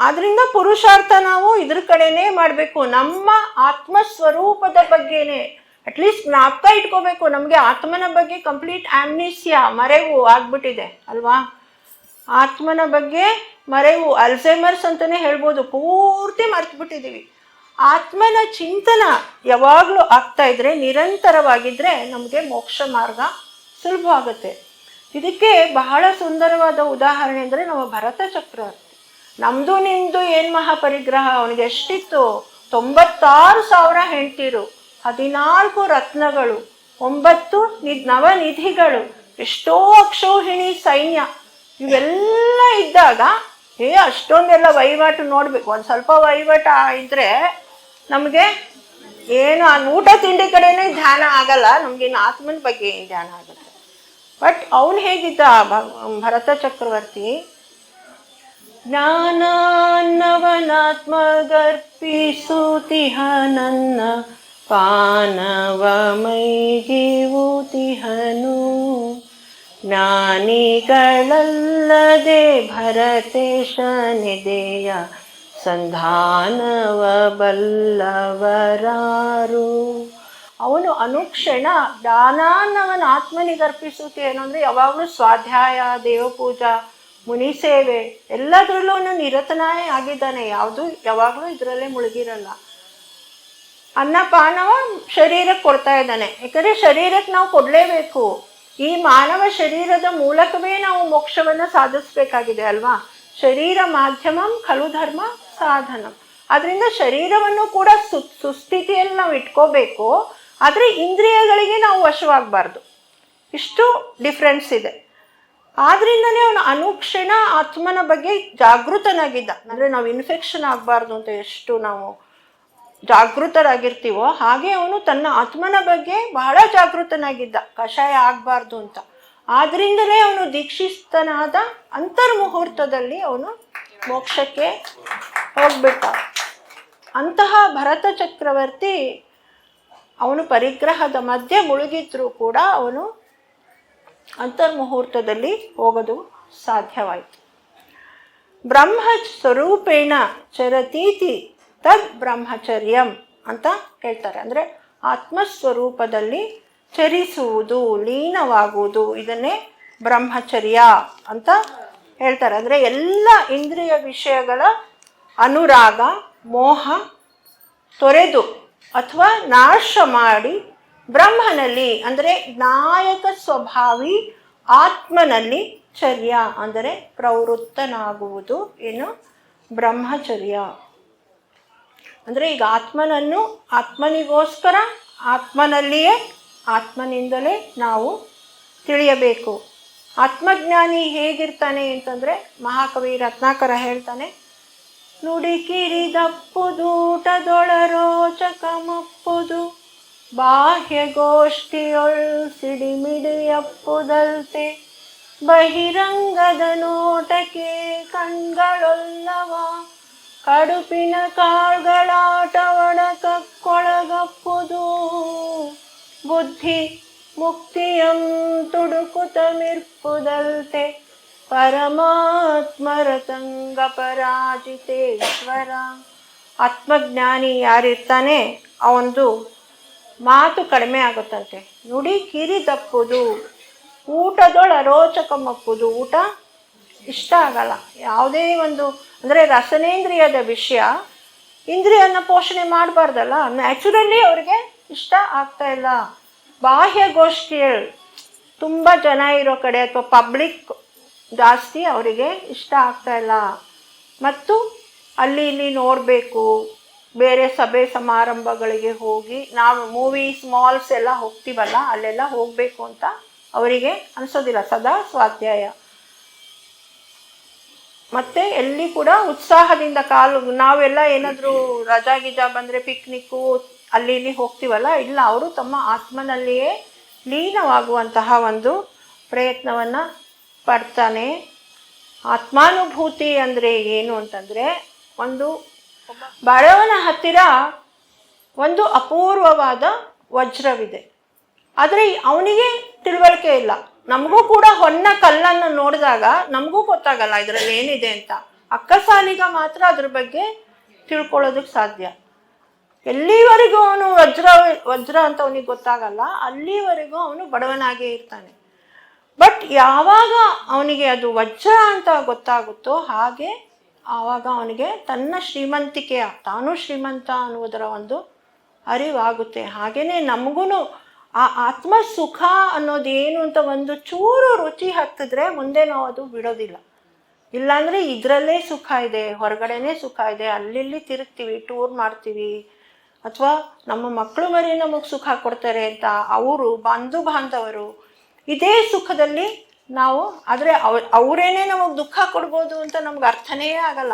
ಆದ್ರಿಂದ ಪುರುಷಾರ್ಥ ನಾವು ಇದ್ರ ಕಡೆನೇ ಮಾಡಬೇಕು. ನಮ್ಮ ಆತ್ಮ ಸ್ವರೂಪದ ಬಗ್ಗೆನೇ ಅಟ್ಲೀಸ್ಟ್ ಜ್ಞಾಪಕ ಇಟ್ಕೋಬೇಕು. ನಮಗೆ ಆತ್ಮನ ಬಗ್ಗೆ ಕಂಪ್ಲೀಟ್ ಆಮ್ನಿಸಿಯಾ ಮರೆವು ಆಗ್ಬಿಟ್ಟಿದೆ, ಅಲ್ವಾ? ಆತ್ಮನ ಬಗ್ಗೆ ಮರೆವು ಅಲ್ಝೈಮರ್ಸ್ ಅಂತಲೇ ಹೇಳ್ಬೋದು. ಪೂರ್ತಿ ಮರ್ತ್ಬಿಟ್ಟಿದ್ದೀವಿ. ಆತ್ಮನ ಚಿಂತನ ಯಾವಾಗಲೂ ಆಗ್ತಾ ಇದ್ರೆ ನಿರಂತರವಾಗಿದ್ದರೆ ನಮಗೆ ಮೋಕ್ಷ ಮಾರ್ಗ ಸುಲಭ ಆಗುತ್ತೆ. ಇದಕ್ಕೆ ಬಹಳ ಸುಂದರವಾದ ಉದಾಹರಣೆ ಅಂದರೆ ನಮ್ಮ ಭರತ ಚಕ್ರವರ್ತಿ ನಮ್ಮದು ನಿಮ್ಮದು ಏನು ಮಹಾಪರಿಗ್ರಹ? ಅವನಿಗೆ ಎಷ್ಟಿತ್ತು? ತೊಂಬತ್ತಾರು ಸಾವಿರ ಹೆಂಡ್ತಿರು. ಹದಿನಾಲ್ಕು ರತ್ನಗಳು. ಒಂಬತ್ತು ನಿ ನವನಿಧಿಗಳು. ಎಷ್ಟೋ ಅಕ್ಷೋಹಿಣಿ ಸೈನ್ಯ. ಇವೆಲ್ಲ ಇದ್ದಾಗ ಏ ಅಷ್ಟೊಂದೆಲ್ಲ ವಹಿವಾಟು ನೋಡಬೇಕು. ಒಂದು ಸ್ವಲ್ಪ ವಹಿವಾಟು ಇದ್ರೆ ನಮಗೆ ಏನು, ಆ ಊಟ ತಿಂಡಿ ಕಡೆನೇ ಧ್ಯಾನ ಆಗಲ್ಲ. ನಮ್ಗೆ ಇನ್ನು ಆತ್ಮನ ಬಗ್ಗೆ ಏನು ಧ್ಯಾನ ಆಗುತ್ತೆ? ಬಟ್ ಅವನು ಹೇಗಿದ್ದ ಭರತ ಚಕ್ರವರ್ತಿ? ಜ್ಞಾನಾನ್ನವನಾತ್ಮಗರ್ಪಿಸುತಿಹ ನನ್ನ ಪಾನವ ಮೈಗಿವುತಿಹನು ಜ್ಞಾನಿಗಳಲ್ಲದೆ ಭರತೇಶನಿದೆಯ ಸಂಧಾನವ ಬಲ್ಲವರಾರು ಅವನು ಅನುಕ್ಷಣ ದಾನಾನ್ನವನ ಆತ್ಮನಿಗೆ ಅರ್ಪಿಸುತ್ತೆ ಏನು ಅಂದರೆ ಯಾವಾಗಲೂ ಸ್ವಾಧ್ಯಾಯ, ದೇವಪೂಜಾ, ಮುನಿ ಸೇವೆ ಎಲ್ಲದರಲ್ಲೂ ಅವನು ನಿರತನಾಯೇ ಆಗಿದ್ದಾನೆ. ಯಾವುದು ಯಾವಾಗಲೂ ಇದರಲ್ಲೇ ಮುಳುಗಿರಲ್ಲ. ಅನ್ನಪಾನವ ಶರೀರಕ್ಕೆ ಕೊಡ್ತಾ ಇದ್ದಾನೆ. ಯಾಕಂದರೆ ಶರೀರಕ್ಕೆ ನಾವು ಕೊಡಲೇಬೇಕು. ಈ ಮಾನವ ಶರೀರದ ಮೂಲಕವೇ ನಾವು ಮೋಕ್ಷವನ್ನು ಸಾಧಿಸಬೇಕಾಗಿದೆ ಅಲ್ವಾ? ಶರೀರ ಮಾಧ್ಯಮಂ ಖಲು ಧರ್ಮ ಸಾಧನ. ಅದರಿಂದ ಶರೀರವನ್ನು ಕೂಡ ಸು, ಸುಸ್ಥಿತಿಯಲ್ಲಿ ನಾವು ಇಟ್ಕೋಬೇಕು, ಆದರೆ ಇಂದ್ರಿಯಗಳಿಗೆ ನಾವು ವಶವಾಗಬಾರ್ದು. ಇಷ್ಟು ಡಿಫ್ರೆನ್ಸ್ ಇದೆ. ಆದ್ರಿಂದನೇ ಅವನು ಅನುಕ್ಷಣ ಆತ್ಮನ ಬಗ್ಗೆ ಜಾಗೃತನಾಗಿದ್ದ. ಅಂದರೆ ನಾವು ಇನ್ಫೆಕ್ಷನ್ ಆಗಬಾರ್ದು ಅಂತ ಎಷ್ಟು ನಾವು ಜಾಗೃತರಾಗಿರ್ತೀವೋ ಹಾಗೆ ಅವನು ತನ್ನ ಆತ್ಮನ ಬಗ್ಗೆ ಬಹಳ ಜಾಗೃತನಾಗಿದ್ದ. ಕಷಾಯ ಆಗಬಾರ್ದು ಅಂತ. ಆದ್ರಿಂದಲೇ ಅವನು ದೀಕ್ಷಿಸ್ತನಾದ ಅಂತರ್ಮುಹೂರ್ತದಲ್ಲಿ ಅವನು ಮೋಕ್ಷಕ್ಕೆ ಹೋಗ್ಬಿಟ್ಟ. ಅಂತಹ ಭರತ ಚಕ್ರವರ್ತಿ ಅವನು ಪರಿಗ್ರಹದ ಮಧ್ಯೆ ಮುಳುಗಿದ್ರೂ ಕೂಡ ಅವನು ಅಂತರ್ಮುಹೂರ್ತದಲ್ಲಿ ಹೋಗೋದು ಸಾಧ್ಯವಾಯಿತು. ಬ್ರಹ್ಮ ಸ್ವರೂಪೇಣ ಚರತೀತಿ ತದ್ ಬ್ರಹ್ಮಚರ್ಯಂ ಅಂತ ಹೇಳ್ತಾರೆ. ಅಂದರೆ ಆತ್ಮಸ್ವರೂಪದಲ್ಲಿ ಚರಿಸುವುದು, ಲೀನವಾಗುವುದು, ಇದನ್ನೇ ಬ್ರಹ್ಮಚರ್ಯ ಅಂತ ಹೇಳ್ತಾರೆ. ಅಂದರೆ ಎಲ್ಲ ಇಂದ್ರಿಯ ವಿಷಯಗಳ ಅನುರಾಗ, ಮೋಹ ತೊರೆದು ಅಥವಾ ನಾಶ ಮಾಡಿ ಬ್ರಹ್ಮನಲ್ಲಿ, ಅಂದರೆ ನಾಯಕ ಸ್ವಭಾವಿ ಆತ್ಮನಲ್ಲಿ ಚರ್ಯ, ಅಂದರೆ ಪ್ರವೃತ್ತನಾಗುವುದು ಏನು? ಬ್ರಹ್ಮಚರ್ಯ. ಅಂದರೆ ಈಗ ಆತ್ಮನನ್ನು ಆತ್ಮನಿಗೋಸ್ಕರ ಆತ್ಮನಲ್ಲಿಯೇ ಆತ್ಮನಿಂದಲೇ ನಾವು ತಿಳಿಯಬೇಕು. ಆತ್ಮಜ್ಞಾನಿ ಹೇಗಿರ್ತಾನೆ ಅಂತಂದರೆ ಮಹಾಕವಿ ರತ್ನಾಕರ ಹೇಳ್ತಾನೆ, ನುಡಿ ಕಿರಿದಪ್ಪುದೂಟದೊಳರೋಚಕ ಮಪ್ಪುದು ಬಾಹ್ಯಗೋಷ್ಠಿಯೊಳ್ ಸಿಡಿಮಿಡಿಯಪ್ಪುದಲ್ತೆ, ಬಹಿರಂಗದ ನೋಟಕ್ಕೆ ಕಣ್ಗಳೊಲ್ಲವ ಕಡುಪಿನ ಕಾಳ್ಗಳಾಟವಣಕಕ್ಕೊಳಗಪ್ಪುದು ಬುದ್ಧಿ ಮುಕ್ತಿಯಂ ತುಡುಕುತ ಮಿರ್ಪುದಲ್ತೆ ಪರಮಾತ್ಮರ ತಂಗ ಪರಾಜಿತೇಶ್ವರ. ಆತ್ಮಜ್ಞಾನಿ ಯಾರಿರ್ತಾನೆ ಅವನದು ಮಾತು ಕಡಿಮೆ ಆಗುತ್ತಂತೆ. ನುಡಿ ಕಿರಿ ತಪ್ಪುದು. ಊಟದೊಳ ರೋಚಕ ಮಪ್ಪುದು. ಊಟ ಇಷ್ಟ ಆಗಲ್ಲ. ಯಾವುದೇ ಒಂದು, ಅಂದರೆ ರಸನೇಂದ್ರಿಯದ ವಿಷಯ, ಇಂದ್ರಿಯನ ಪೋಷಣೆ ಮಾಡಬಾರ್ದಲ್ಲ. ನ್ಯಾಚುರಲಿ ಅವ್ರಿಗೆ ಇಷ್ಟ ಆಗ್ತಾ ಇಲ್ಲ. ಬಾಹ್ಯಗೋಷ್ಠಿಯಲ್ಲಿ ತುಂಬ ಜನ ಇರೋ ಕಡೆ ಅಥವಾ ಪಬ್ಲಿಕ್ ಜಾಸ್ತಿ ಅವರಿಗೆ ಇಷ್ಟ ಆಗ್ತಾ ಇಲ್ಲ. ಮತ್ತು ಅಲ್ಲಿ ಇಲ್ಲಿ ನೋಡಬೇಕು. ಬೇರೆ ಸಭೆ ಸಮಾರಂಭಗಳಿಗೆ ಹೋಗಿ ನಾವು ಮೂವೀಸ್ ಮಾಲ್ಸ್ ಎಲ್ಲ ಹೋಗ್ತೀವಲ್ಲ, ಅಲ್ಲೆಲ್ಲ ಹೋಗಬೇಕು ಅಂತ ಅವರಿಗೆ ಅನಿಸೋದಿಲ್ಲ. ಸದಾ ಸ್ವಾಧ್ಯಾಯ. ಮತ್ತೆ ಎಲ್ಲಿ ಕೂಡ ಉತ್ಸಾಹದಿಂದ ಕಾಲು, ನಾವೆಲ್ಲ ಏನಾದರೂ ರಜಾ ಗಿಜಾ ಬಂದರೆ ಪಿಕ್ನಿಕ್ಕು ಅಲ್ಲಿ ಇಲ್ಲಿ ಹೋಗ್ತೀವಲ್ಲ, ಇಲ್ಲ, ಅವರು ತಮ್ಮ ಆತ್ಮನಲ್ಲಿಯೇ ಲೀನವಾಗುವಂತಹ ಒಂದು ಪ್ರಯತ್ನವನ್ನು ಪಡ್ತಾನೆ. ಆತ್ಮಾನುಭೂತಿ ಅಂದರೆ ಏನು ಅಂತಂದರೆ ಒಂದು ಬಡವನ ಹತ್ತಿರ ಒಂದು ಅಪೂರ್ವವಾದ ವಜ್ರವಿದೆ. ಆದರೆ ಅವನಿಗೆ ತಿಳುವಳಿಕೆ ಇಲ್ಲ. ನಮಗೂ ಕೂಡ ಹೊನ್ನ ಕಲ್ಲನ್ನು ನೋಡಿದಾಗ ನಮಗೂ ಗೊತ್ತಾಗಲ್ಲ ಇದರಲ್ಲಿ ಏನಿದೆ ಅಂತ. ಅಕ್ಕಸಾಲಿಗ ಮಾತ್ರ ಅದ್ರ ಬಗ್ಗೆ ತಿಳ್ಕೊಳ್ಳೋದಕ್ಕೆ ಸಾಧ್ಯ. ಎಲ್ಲಿವರೆಗೂ ಅವನು ವಜ್ರ ವಜ್ರ ಅಂತ ಅವನಿಗೆ ಗೊತ್ತಾಗಲ್ಲ, ಅಲ್ಲಿವರೆಗೂ ಅವನು ಬಡವನಾಗೇ ಇರ್ತಾನೆ. ಬಟ್ ಯಾವಾಗ ಅವನಿಗೆ ಅದು ವಜ್ರ ಅಂತ ಗೊತ್ತಾಗುತ್ತೋ ಹಾಗೆ ಆವಾಗ ಅವನಿಗೆ ತನ್ನ ಶ್ರೀಮಂತಿಕೆಯ ತಾನು ಶ್ರೀಮಂತ ಅನ್ನುವುದರ ಒಂದು ಅರಿವಾಗುತ್ತೆ. ಹಾಗೆಯೇ ನಮಗೂ ಆ ಆತ್ಮ ಸುಖ ಅನ್ನೋದೇನು ಅಂತ ಒಂದು ಚೂರು ರುಚಿ ಹತ್ತಿದ್ರೆ ಮುಂದೆ ನಾವು ಅದು ಬಿಡೋದಿಲ್ಲ. ಇಲ್ಲಾಂದರೆ ಇದರಲ್ಲೇ ಸುಖ ಇದೆ, ಹೊರಗಡೆನೇ ಸುಖ ಇದೆ, ಅಲ್ಲಿಲ್ಲಿ ತಿರುಗ್ತೀವಿ ಟೂರ್ ಮಾಡ್ತೀವಿ. ಅಥವಾ ನಮ್ಮ ಮಕ್ಕಳು ಮರಿ ನಮಗೆ ಸುಖ ಕೊಡ್ತಾರೆ ಅಂತ ಅವರು ಬಂಧು ಬಾಂಧವರು ಇದೇ ಸುಖದಲ್ಲಿ ನಾವು, ಆದರೆ ಅವ, ಅವರೇನೆ ನಮಗೆ ದುಃಖ ಕೊಡ್ಬೋದು ಅಂತ ನಮ್ಗೆ ಅರ್ಥನೇ ಆಗಲ್ಲ.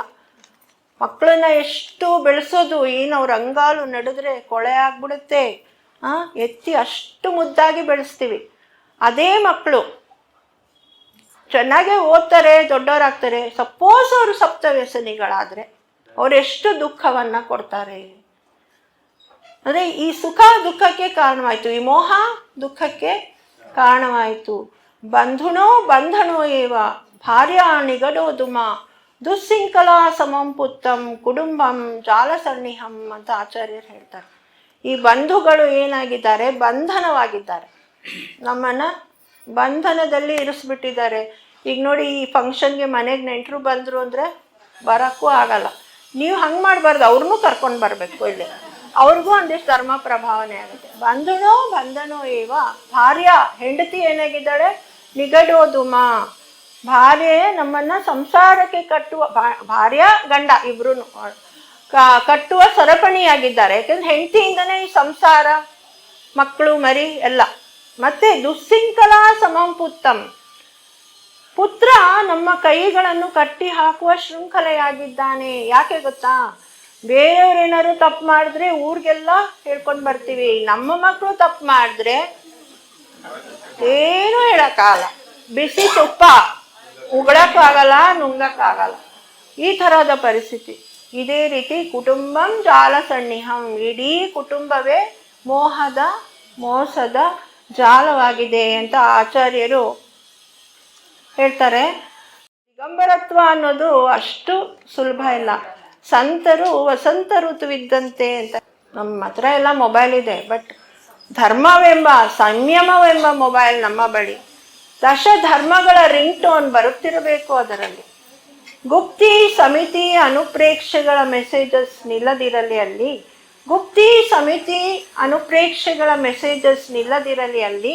ಮಕ್ಕಳನ್ನ ಎಷ್ಟು ಬೆಳೆಸೋದು, ಏನು ಅವ್ರ ಅಂಗಾಲು ನಡೆದ್ರೆ ಕೊಳೆ ಆಗ್ಬಿಡುತ್ತೆ. ಎತ್ತಿ ಅಷ್ಟು ಮುದ್ದಾಗಿ ಬೆಳೆಸ್ತೀವಿ. ಅದೇ ಮಕ್ಕಳು ಚೆನ್ನಾಗೇ ಓದ್ತಾರೆ, ದೊಡ್ಡವರಾಗ್ತಾರೆ. ಸಪೋಸ್ ಅವರು ಸಪ್ತ ವ್ಯಸನಿಗಳಾದರೆ ಅವರೆಷ್ಟು ದುಃಖವನ್ನು ಕೊಡ್ತಾರೆ. ಅಂದರೆ ಈ ಸುಖ ದುಃಖಕ್ಕೆ ಕಾರಣವಾಯಿತು. ಈ ಮೋಹ ದುಃಖಕ್ಕೆ ಕಾರಣವಾಯಿತು. ಬಂಧುನೋ ಬಂಧನೋ ಏವ, ಭಾರ್ಯ ನಿಗಡೋ ದುಮ ದುಸ್ಸಿಂಕಲಾ ಸಮಂ ಪುತ್ತಂ ಕುಟುಂಬಂ ಜಾಲಸನ್ನಿಹಂ ಅಂತ ಆಚಾರ್ಯರು ಹೇಳ್ತಾರೆ. ಈ ಬಂಧುಗಳು ಏನಾಗಿದ್ದಾರೆ? ಬಂಧನವಾಗಿದ್ದಾರೆ. ನಮ್ಮನ್ನು ಬಂಧನದಲ್ಲಿ ಇರಿಸ್ಬಿಟ್ಟಿದ್ದಾರೆ. ಈಗ ನೋಡಿ, ಈ ಫಂಕ್ಷನ್ಗೆ ಮನೆಗೆ ನೆಂಟರು ಬಂದರು ಅಂದರೆ ಬರೋಕ್ಕೂ ಆಗಲ್ಲ. ನೀವು ಹಂಗೆ ಮಾಡಬಾರ್ದು ಅವ್ರನ್ನೂ ಕರ್ಕೊಂಡು ಬರಬೇಕು ಇಲ್ಲಿ. ಅವ್ರಿಗೂ ಒಂದಿಷ್ಟು ಧರ್ಮ ಪ್ರಭಾವನೆ ಆಗುತ್ತೆ. ಬಂಧನೋ ಬಂಧನೋ ಇವ, ಭಾರ್ಯ, ಹೆಂಡತಿ ಏನಾಗಿದ್ದಾಳೆ? ನಿಗಡೋದುಮ ಭಾರ್ಯೆ ನಮ್ಮನ್ನು ಸಂಸಾರಕ್ಕೆ ಕಟ್ಟುವ ಭಾರ್ಯ ಗಂಡ ಇಬ್ರು ಕಟ್ಟುವ ಸರಪಣಿಯಾಗಿದ್ದಾರೆ. ಯಾಕಂದ್ರೆ ಹೆಂಡತಿಯಿಂದನೇ ಈ ಸಂಸಾರ, ಮಕ್ಕಳು, ಮರಿ ಎಲ್ಲ. ಮತ್ತೆ ದುಸ್ಸಿಂಕಲಾ ಸಮಂ ಪುತ್ತಂ. ಪುತ್ರ ನಮ್ಮ ಕೈಗಳನ್ನು ಕಟ್ಟಿ ಹಾಕುವ ಶೃಂಖಲೆಯಾಗಿದ್ದಾನೆ. ಯಾಕೆ ಗೊತ್ತಾ? ಬೇರೆಯವ್ರೇನಾದ್ರು ತಪ್ಪು ಮಾಡಿದ್ರೆ ಊರಿಗೆಲ್ಲ ಹೇಳ್ಕೊಂಡು ಬರ್ತೀವಿ. ನಮ್ಮ ಮಕ್ಕಳು ತಪ್ಪು ಮಾಡಿದ್ರೆ ಏನೂ ಹೇಳಕ್ಕಾಗಲ್ಲ. ಬಿಸಿ ತುಪ್ಪ ಉಗಳಕ್ಕಾಗಲ್ಲ, ನುಂಗಕ್ಕಾಗಲ್ಲ. ಈ ಥರದ ಪರಿಸ್ಥಿತಿ. ಇದೇ ರೀತಿ ಕುಟುಂಬಂ ಜಾಲ ಸಣ್ಣಿಹಂ ಇಡೀ ಕುಟುಂಬವೇ ಮೋಹದ, ಮೋಸದ ಜಾಲವಾಗಿದೆ ಅಂತ ಆಚಾರ್ಯರು ಹೇಳ್ತಾರೆ. ದಿಗಂಬರತ್ವ ಅನ್ನೋದು ಅಷ್ಟು ಸುಲಭ ಇಲ್ಲ. ಸಂತರು, ವಸಂತ ಋತುವಿದ್ದಂತೆ ಅಂತ. ನಮ್ಮ ಹತ್ರ ಎಲ್ಲ ಮೊಬೈಲ್ ಇದೆ, ಬಟ್ ಧರ್ಮವೆಂಬ, ಸಂಯಮವೆಂಬ ಮೊಬೈಲ್ ನಮ್ಮ ಬಳಿ. ದಶ ಧರ್ಮಗಳ ರಿಂಗ್ ಟೋನ್ ಬರುತ್ತಿರಬೇಕು ಅದರಲ್ಲಿ. ಗುಪ್ತಿ ಸಮಿತಿ ಅನುಪ್ರೇಕ್ಷೆಗಳ ಮೆಸೇಜಸ್ ನಿಲ್ಲದಿರಲಿ ಅಲ್ಲಿ ಗುಪ್ತಿ ಸಮಿತಿ ಅನುಪ್ರೇಕ್ಷೆಗಳ ಮೆಸೇಜಸ್ ನಿಲ್ಲದಿರಲಿ ಅಲ್ಲಿ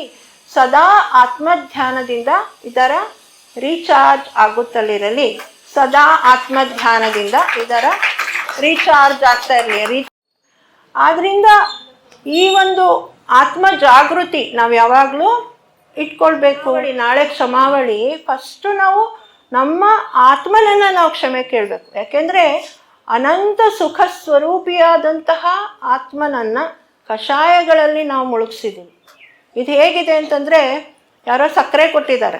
ಸದಾ ಆತ್ಮಧ್ಯಾನದಿಂದ ಇದರ ರೀಚಾರ್ಜ್ ಆಗುತ್ತಲಿರಲಿ. ಸದಾ ಆತ್ಮಧ್ಯಾನದಿಂದ ಇದರ ರೀಚಾರ್ಜ್ ಆಗ್ತಾ ಇರಲಿ ರೀ ಆದ್ರಿಂದ ಈ ಒಂದು ಆತ್ಮ ಜಾಗೃತಿ ನಾವು ಯಾವಾಗಲೂ ಇಟ್ಕೊಳ್ಬೇಕು. ನಾಳೆ ಕ್ಷಮಾವಳಿ. ಫಸ್ಟು ನಾವು ನಮ್ಮ ಆತ್ಮನನ್ನ ನಾವು ಕ್ಷಮೆ ಕೇಳಬೇಕು. ಯಾಕೆಂದರೆ ಅನಂತ ಸುಖ ಸ್ವರೂಪಿಯಾದಂತಹ ಆತ್ಮನನ್ನ ಕಷಾಯಗಳಲ್ಲಿ ನಾವು ಮುಳುಗಿಸಿದ್ದೀವಿ ಇದು ಹೇಗಿದೆ ಅಂತಂದ್ರೆ ಯಾರೋ ಸಕ್ಕರೆ ಕೊಟ್ಟಿದ್ದಾರೆ.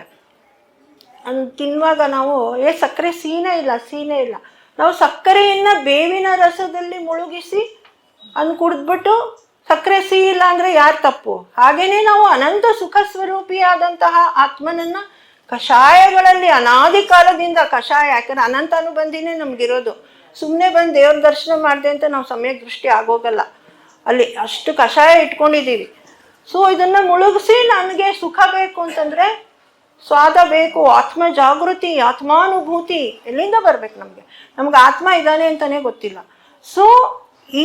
ಅನ್ ತಿನ್ನುವಾಗ ನಾವು, ಏ ಸಕ್ಕರೆ ಸೀನೇ ಇಲ್ಲ ಸೀನೇ ಇಲ್ಲ. ನಾವು ಸಕ್ಕರೆಯನ್ನು ಬೇವಿನ ರಸದಲ್ಲಿ ಮುಳುಗಿಸಿ ಅನ್ ಕುಡಿದ್ಬಿಟ್ಟು ಸಕ್ಕರೆ ಸಿಹಿ ಇಲ್ಲ ಅಂದರೆ ಯಾರು ತಪ್ಪು? ಹಾಗೆಯೇ ನಾವು ಅನಂತ ಸುಖ ಸ್ವರೂಪಿಯಾದಂತಹ ಆತ್ಮನನ್ನ ಕಷಾಯಗಳಲ್ಲಿ ಅನಾದಿ ಕಾಲದಿಂದ ಕಷಾಯ, ಯಾಕಂದ್ರೆ ಅನಂತ ಅನುಬಂಧಿನೇ ನಮ್ಗಿರೋದು. ಸುಮ್ಮನೆ ಬಂದು ದೇವ್ರ ದರ್ಶನ ಮಾಡಿದೆ ಅಂತ ನಾವು ಸಮಯ ದೃಷ್ಟಿ ಆಗೋಗಲ್ಲ. ಅಲ್ಲಿ ಅಷ್ಟು ಕಷಾಯ ಇಟ್ಕೊಂಡಿದ್ದೀವಿ ಸೊ ಇದನ್ನ ಮುಳುಗಿಸಿ ನನಗೆ ಸುಖ ಬೇಕು ಅಂತಂದ್ರೆ ಸ್ವಾದ ಬೇಕು, ಆತ್ಮ ಜಾಗೃತಿ, ಆತ್ಮಾನುಭೂತಿ ಎಲ್ಲಿಂದ ಬರಬೇಕು ನಮಗೆ? ನಮ್ಗೆ ಆತ್ಮ ಇದ್ದಾನೆ ಅಂತಾನೆ ಗೊತ್ತಿಲ್ಲ. ಸೊ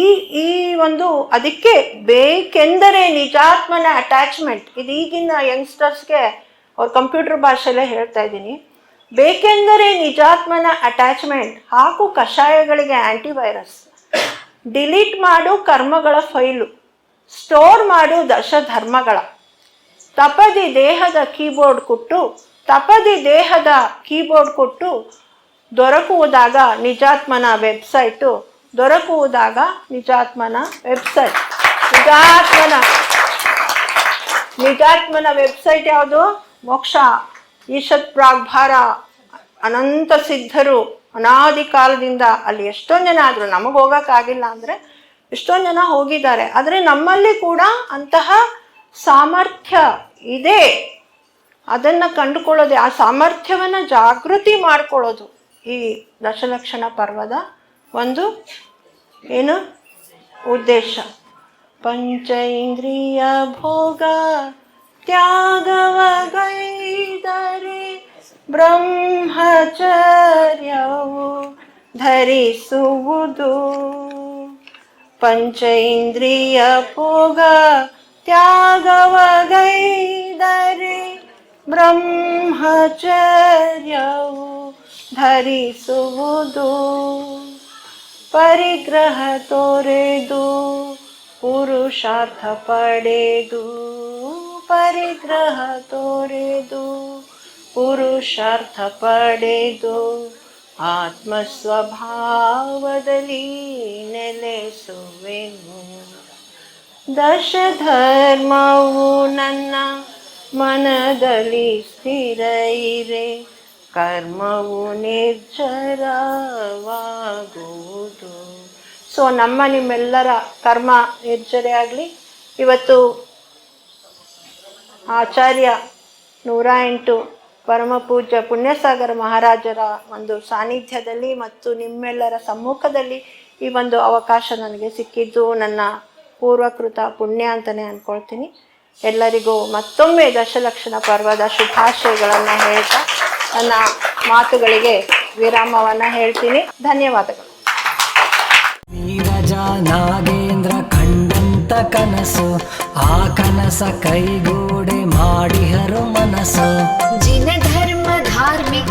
ಈ ಈ ಒಂದು ಅದಕ್ಕೆ ಬೇಕೆಂದರೆ ನಿಜಾತ್ಮನ ಅಟ್ಯಾಚ್ಮೆಂಟ್ ಇದು ಈಗಿನ ಯಂಗ್ಸ್ಟರ್ಸ್ಗೆ ಅವ್ರ ಕಂಪ್ಯೂಟರ್ ಭಾಷೆಯಲ್ಲೇ ಹೇಳ್ತಾ ಇದ್ದೀನಿ. ಬೇಕೆಂದರೆ ನಿಜಾತ್ಮನ ಅಟ್ಯಾಚ್ಮೆಂಟ್ ಹಾಕು ಕಷಾಯಗಳಿಗೆ ಆಂಟಿವೈರಸ್ ಡಿಲೀಟ್ ಮಾಡು ಕರ್ಮಗಳ ಫೈಲು ಸ್ಟೋರ್ ಮಾಡು ದಶ ಧರ್ಮಗಳ ತಪದಿ ದೇಹದ ಕೀಬೋರ್ಡ್ ಕೊಟ್ಟು, ತಪದಿ ದೇಹದ ಕೀಬೋರ್ಡ್ ಕೊಟ್ಟು ದೊರಕುವುದಾಗ ನಿಜಾತ್ಮನ ವೆಬ್ಸೈಟು ದೊರಕುವುದಾಗ ನಿಜಾತ್ಮನ ವೆಬ್ಸೈಟ್ ನಿಜಾತ್ಮನ ನಿಜಾತ್ಮನ ವೆಬ್ಸೈಟ್ ಯಾವುದು? ಮೋಕ್ಷ ಈಶತ್ ಪ್ರಾಗ್ಭಾರ ಅನಂತ ಸಿದ್ಧರು ಅನಾದಿ ಕಾಲದಿಂದ ಅಲ್ಲಿ ಎಷ್ಟೊಂದು ಜನ ಆದರೂ, ನಮಗೆ ಹೋಗೋಕ್ಕಾಗಿಲ್ಲ ಅಂದರೆ ಎಷ್ಟೊಂದು ಜನ ಹೋಗಿದ್ದಾರೆ. ಆದರೆ ನಮ್ಮಲ್ಲಿ ಕೂಡ ಅಂತಹ ಸಾಮರ್ಥ್ಯ ಇದೆ. ಅದನ್ನು ಕಂಡುಕೊಳ್ಳೋದೆ, ಆ ಸಾಮರ್ಥ್ಯವನ್ನು ಜಾಗೃತಿ ಮಾಡ್ಕೊಳ್ಳೋದು ಈ ದಶಲಕ್ಷಣ ಪರ್ವದ ಒಂದು ಏನು ಉದ್ದೇಶ. ಪಂಚ ಇಂದ್ರಿಯ ಭೋಗ ತ್ಯಾಗವಗೈದರೆ ಬ್ರಹ್ಮಚರ್ಯವು ಧರಿಸುವುದು ಪಂಚ ಇಂದ್ರಿಯ ಭೋಗ ತ್ಯಾಗವಗೈದರೆ ಬ್ರಹ್ಮಚರ್ಯವು ಧರಿಸುವುದು ಪರಿಗ್ರಹ ತೋರೆದು ಪುರುಷಾರ್ಥ ಪಡೆದು ಪರಿಗ್ರಹ ತೋರೆದು, ಪುರುಷಾರ್ಥ ಪಡೆದು ಆತ್ಮ ಸ್ವಭಾವದಲ್ಲಿ ನೆಲೆಸುವೆನು. ದಶಧರ್ಮವು ನನ್ನ ಮನದಲ್ಲಿ ಸ್ಥಿರ ಇರೆ, ಕರ್ಮವು ನಿರ್ಜರವಾಗುವುದು. ಸೊ ನಮ್ಮ ನಿಮ್ಮೆಲ್ಲರ ಕರ್ಮ ನಿರ್ಜರೆ ಆಗಲಿ. ಇವತ್ತು ಆಚಾರ್ಯ ನೂರ ಎಂಟು ಪರಮ ಪೂಜ್ಯ ಪುಣ್ಯಸಾಗರ ಮಹಾರಾಜರ ಒಂದು ಸಾನ್ನಿಧ್ಯದಲ್ಲಿ ಮತ್ತು ನಿಮ್ಮೆಲ್ಲರ ಸಮ್ಮುಖದಲ್ಲಿ ಈ ಒಂದು ಅವಕಾಶ ನನಗೆ ಸಿಕ್ಕಿದ್ದು ನನ್ನ ಪೂರ್ವಕೃತ ಪುಣ್ಯ ಅಂತಲೇ ಅಂದ್ಕೊಳ್ತೀನಿ ಎಲ್ಲರಿಗೂ ಮತ್ತೊಮ್ಮೆ ದಶಲಕ್ಷಣ ಪರ್ವದ ಶುಭಾಶಯಗಳನ್ನು ಹೇಳ್ತಾ ನನ್ನ ಮಾತುಗಳಿಗೆ ವಿರಾಮವನ್ನು ಹೇಳ್ತೀನಿ. ಧನ್ಯವಾದಗಳು. ವೀರಜ ನಾಗೇಂದ್ರ ಕಂಡಂತ ಕನಸು, ಆ ಕನಸ ಕೈಗೂಡೆ जन धर्म धार्मिक